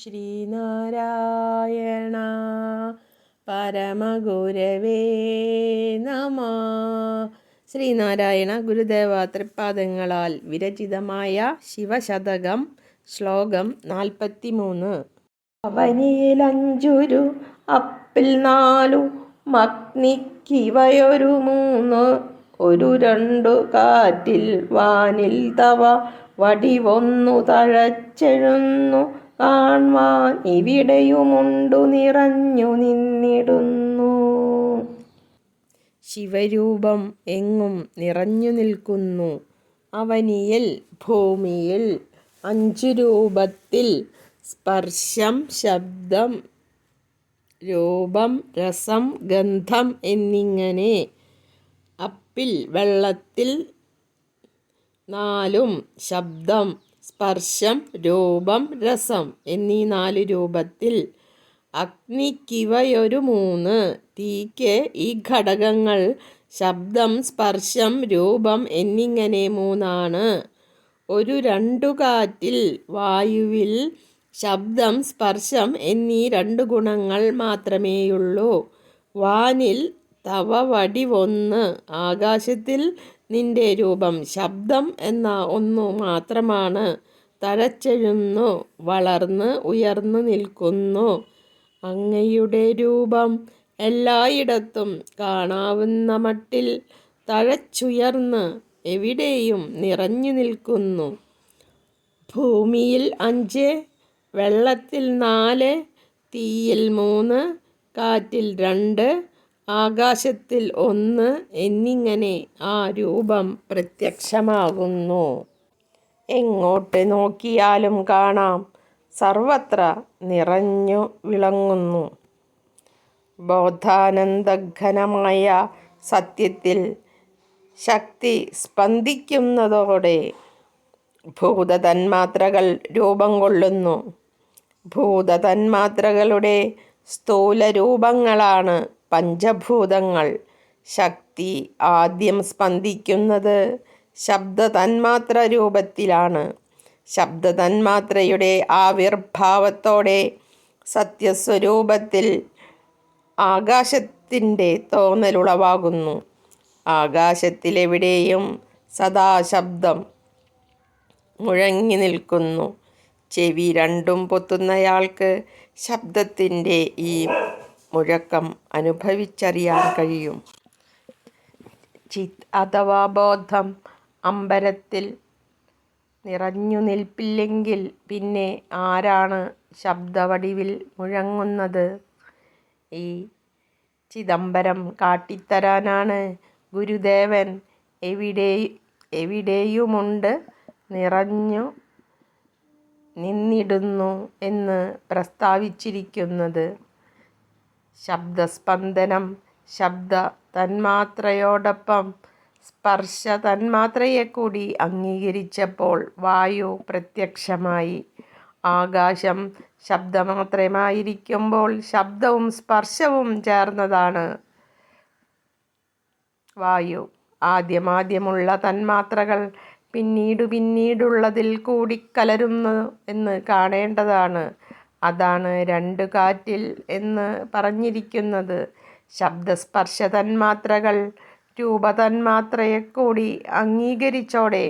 ശ്രീനാരായണ പരമഗുരവേ നമ. ശ്രീനാരായണ ഗുരുദേവ തൃപ്പാദങ്ങളാൽ വിരചിതമായ ശിവശതകം ശ്ലോകം നാൽപ്പത്തി മൂന്ന് അവനിയിലഞ്ചുരു അപ്പിൽ നാലു മഗ്നിക്കിവയൊരു മൂന്ന്. ഒരു രണ്ടു കാറ്റിൽ വാനിൽ തവ വടിവൊന്നു തഴച്ചെഴുന്നു. കാൺവാൻ ഇവിടെയുമുണ്ടു നിറഞ്ഞു നിന്നിടുന്നു. ശിവരൂപം എങ്ങും നിറഞ്ഞു നിൽക്കുന്നു. അവനിയിൽ ഭൂമിയിൽ അഞ്ചു രൂപത്തിൽ സ്പർശം ശബ്ദം രൂപം രസം ഗന്ധം എന്നിങ്ങനെ അപ്പിൽ വെള്ളത്തിൽ നാലും ശബ്ദം സ്പർശം രൂപം രസം എന്നീ നാല് രൂപത്തിൽ അഗ്നിക്കിവയൊരു മൂന്ന്. തീക്ക് ഈ ഘടകങ്ങൾ ശബ്ദം സ്പർശം രൂപം എന്നിങ്ങനെ മൂന്നാണ്. ഒരു രണ്ടു കാറ്റിൽ വായുവിൽ ശബ്ദം സ്പർശം എന്നീ രണ്ട് ഗുണങ്ങൾ മാത്രമേയുള്ളൂ. വാനിൽ തവ വടി ഒന്ന് ആകാശത്തിൽ നിന്റെ രൂപം ശബ്ദം എന്ന ഒന്നു മാത്രമാണ്. തഴച്ചെഴുന്നു വളർന്ന് ഉയർന്നു നിൽക്കുന്നു. അങ്ങയുടെ രൂപം എല്ലായിടത്തും കാണാവുന്ന മട്ടിൽ തഴച്ചുയർന്ന് എവിടെയും നിറഞ്ഞു നിൽക്കുന്നു. ഭൂമിയിൽ അഞ്ച് വെള്ളത്തിൽ നാല് തീയിൽ മൂന്ന് കാറ്റിൽ രണ്ട് ആകാശത്തിൽ ഒന്ന് എന്നിങ്ങനെ ആ രൂപം പ്രത്യക്ഷമാകുന്നു. എങ്ങോട്ട് നോക്കിയാലും കാണാം. സർവത്ര നിറഞ്ഞു വിളങ്ങുന്നു. ബോധാനന്ദഘനമായ സത്യത്തിൽ ശക്തി സ്പന്ദിക്കുന്നതോടെ ഭൂതതന്മാത്രകൾ രൂപം കൊള്ളുന്നു. ഭൂതതന്മാത്രകളുടെ സ്ഥൂല രൂപങ്ങളാണ് പഞ്ചഭൂതങ്ങൾ. ശക്തി ആദ്യം സ്പന്ദിക്കുന്നത് ശബ്ദതന്മാത്ര രൂപത്തിലാണ് ശബ്ദതന്മാത്രയുടെ ആവിർഭാവത്തോടെ സത്യസ്വരൂപത്തിൽ ആകാശത്തിന്റെ തോന്നലുളവാകുന്നു. ആകാശത്തിലെവിടെയും സദാശബ്ദം മുഴങ്ങി നിൽക്കുന്നു. ചെവി രണ്ടും പൊത്തുന്നയാൾക്ക് ശബ്ദത്തിന്റെ ഈ മുഴക്കം അനുഭവിച്ചറിയാൻ കഴിയും. ചിത് അഥവാ ബോധം അമ്പരത്തിൽ നിറഞ്ഞു നിൽപ്പില്ലെങ്കിൽ പിന്നെ ആരാണ് ശബ്ദവടിവിൽ മുഴങ്ങുന്നത്? ഈ ചിദംബരം കാട്ടിത്തരാനാണ് ഗുരുദേവൻ. എവിടെ എവിടെയുമുണ്ട് നിറഞ്ഞു നിന്നിടുന്നു എന്ന് പ്രസ്താവിച്ചിരിക്കുന്നത്? ശബ്ദസ്പന്ദനം ശബ്ദ തന്മാത്രയോടൊപ്പം സ്പർശ തന്മാത്രയെ കൂടി അംഗീകരിച്ചപ്പോൾ വായു പ്രത്യക്ഷമായി. ആകാശം ശബ്ദമാത്രമായിരിക്കുമ്പോൾ ശബ്ദവും സ്പർശവും ചേർന്നതാണ് വായു. ആദ്യമാദ്യമുള്ള തന്മാത്രകൾ പിന്നീട് പിന്നീടുള്ളതിൽ കൂടി കലരുന്നു എന്ന് കാണേണ്ടതാണ്. അതാണ് രണ്ട് കാറ്റിൽ എന്ന് പറഞ്ഞിരിക്കുന്നത്. ശബ്ദസ്പർശ തന്മാത്രകൾ രൂപതന്മാത്രയെക്കൂടി അംഗീകരിച്ചോടെ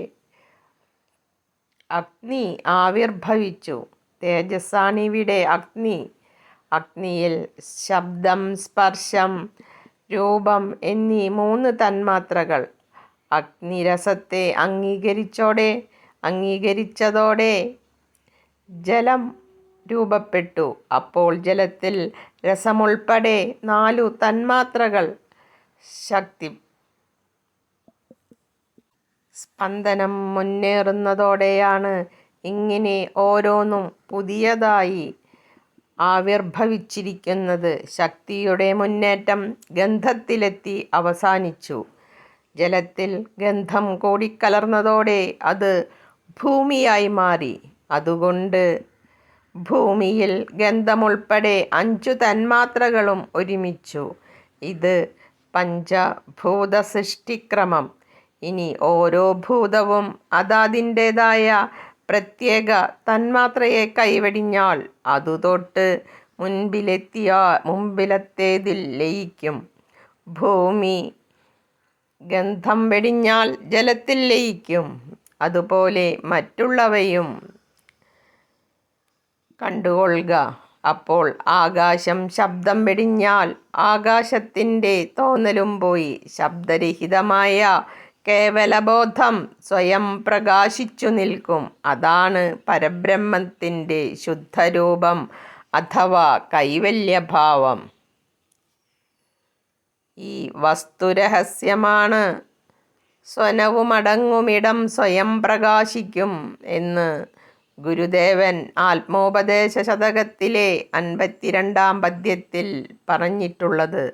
അഗ്നി ആവിർഭവിച്ചു. തേജസ്സാണിവിടെ അഗ്നി. അഗ്നിയിൽ ശബ്ദം സ്പർശം രൂപം എന്നീ മൂന്ന് തന്മാത്രകൾ അഗ്നിരസത്തെ അംഗീകരിച്ചോടെ അംഗീകരിച്ചതോടെ ജലം രൂപപ്പെട്ടു. അപ്പോൾ ജലത്തിൽ രസമുൾപ്പെടെ നാലു തന്മാത്രകൾ ശക്തി സ്പന്ദനം മുന്നേറുന്നതോടെയാണ് ഇങ്ങനെ ഓരോന്നും പുതിയതായി ആവിർഭവിച്ചിരിക്കുന്നത്. ശക്തിയുടെ മുന്നേറ്റം ഗന്ധത്തിലെത്തി അവസാനിച്ചു. ജലത്തിൽ ഗന്ധം കൂടിക്കലർന്നതോടെ അത് ഭൂമിയായി മാറി. അതുകൊണ്ട് ഭൂമിയിൽ ഗന്ധമുൾപ്പെടെ അഞ്ചു തന്മാത്രകളും ഒരുമിച്ചു. ഇത് പഞ്ചഭൂത സൃഷ്ടിക്രമം ഇനി ഓരോ ഭൂതവും അതാതിന്റേതായ പ്രത്യേക തന്മാത്രയെ കൈവെടിഞ്ഞാൽ അതുതൊട്ട് മുൻപിലെത്തിയ മുമ്പിലത്തേതിൽ ലയിക്കും. ഭൂമി ഗന്ധം വെടിഞ്ഞാൽ ജലത്തിൽ ലയിക്കും. അതുപോലെ മറ്റുള്ളവയും കണ്ടുകൊള്ളുക. അപ്പോൾ ആകാശം ശബ്ദം വെടിഞ്ഞാൽ ആകാശത്തിന്റെ തോന്നലും പോയി. ശബ്ദരഹിതമായ കേവലബോധം സ്വയം പ്രകാശിച്ചു നിൽക്കും. അതാണ് പരബ്രഹ്മത്തിന്റെ ശുദ്ധരൂപം അഥവാ കൈവല്യഭാവം. ഈ വസ്തുരഹസ്യമാണ് സ്വനവുമടങ്ങുമിടം സ്വയം പ്രകാശിക്കും എന്ന് ഗുരുദേവൻ ആത്മോപദേശ ശതകത്തിലെ അൻപത്തിരണ്ടാം പദ്യത്തിൽ പറഞ്ഞിട്ടുള്ളത്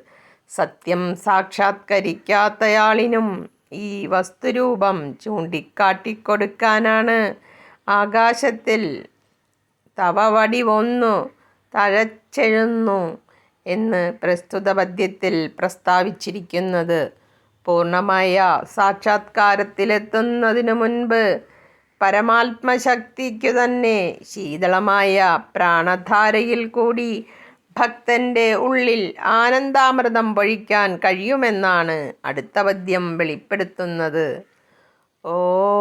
സത്യം സാക്ഷാത്കരിക്കാത്തയാളിനും ഈ വസ്തുരൂപം ചൂണ്ടിക്കാട്ടിക്കൊടുക്കാനാണ്. ആകാശത്തിൽ തവവടി വന്നു തഴച്ചെഴുന്നു എന്ന് പ്രസ്തുത പദ്യത്തിൽ പ്രസ്താവിച്ചിരിക്കുന്നത്. പൂർണമായ സാക്ഷാത്കാരത്തിലെത്തുന്നതിനു മുൻപ് പരമാത്മശക്തിക്കു തന്നെ ശീതളമായ പ്രാണധാരയിൽ കൂടി ഭക്തന്റെ ഉള്ളിൽ ആനന്ദാമൃതം പൊഴിക്കാൻ കഴിയുമെന്നാണ് അടുത്ത പദ്യം വെളിപ്പെടുത്തുന്നത്. ഓം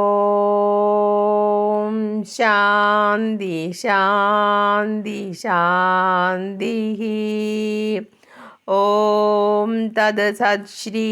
ശാന്തി ശാന്തി ശാന്തി. ഓം തത് സത് ശ്രീ